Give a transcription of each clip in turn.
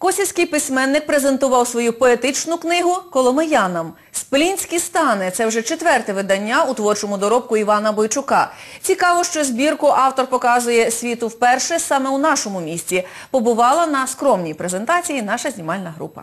Косівський письменник презентував свою поетичну книгу «Коломиянам». «Сплінські стани» – це вже четверте видання у творчому доробку Івана Бойчука. Цікаво, що збірку автор показує світу вперше саме у нашому місті. Побувала на скромній презентації наша знімальна група.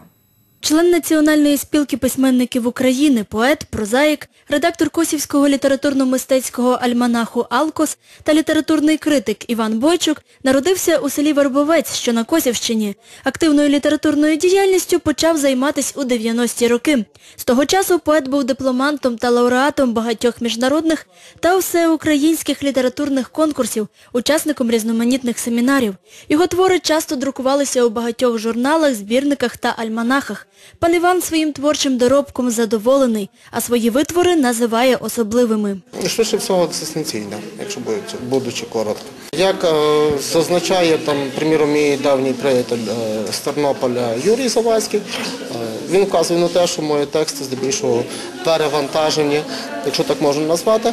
Член Національної спілки письменників України, поет, прозаїк, редактор Косівського літературно-мистецького альманаху «Алкос» та літературний критик Іван Бойчук народився у селі Вербовець, що на Косівщині. Активною літературною діяльністю почав займатися у 90-ті роки. З того часу поет був дипломантом та лауреатом багатьох міжнародних та всеукраїнських літературних конкурсів, учасником різноманітних семінарів. Його твори часто друкувалися у багатьох журналах, збірниках та альманахах. Пан Іван своїм творчим доробком задоволений, а свої витвори називає особливими. Швидше всього екзистенційна, якщо будуть- будучи коротко. Як е, зазначає там, приміром, мій давній приятель е, з Тернополя Юрій Завадський, е, він вказує на те, що мої тексти здебільшого перевантажені, якщо так можна назвати,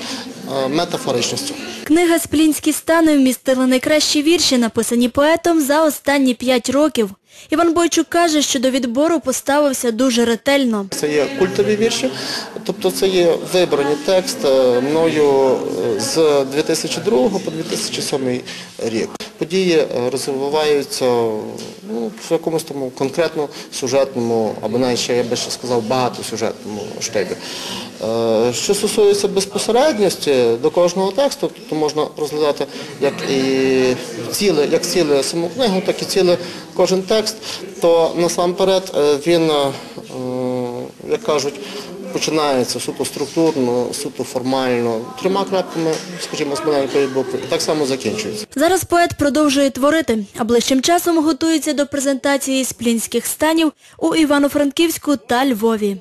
е, метафоричністю. Книга «Сплінські стани» вмістила найкращі вірші, написані поетом за останні п'ять років. Іван Бойчук каже, що до відбору поставився дуже ретельно. Це є культові вірші, тобто це є вибрані тексти мною е, з 2002 по 2007 рік. Події е, розвиваються ну, в якомусь тому конкретно сюжетному, або навіть ще я би ще сказав багатосюжетному штибі. Е, Що стосується безпосередності до кожного тексту, то можна розглядати як і ціле, як ціле саму книгу, так і ціле кожен текст, то насамперед е, він, е, як кажуть, починається суто структурно, суто формально, трьома крапками, скажімо, з маленької букви, так само закінчується. Зараз поет продовжує творити, а ближчим часом готується до презентації «Сплінських станів» у Івано-Франківську та Львові.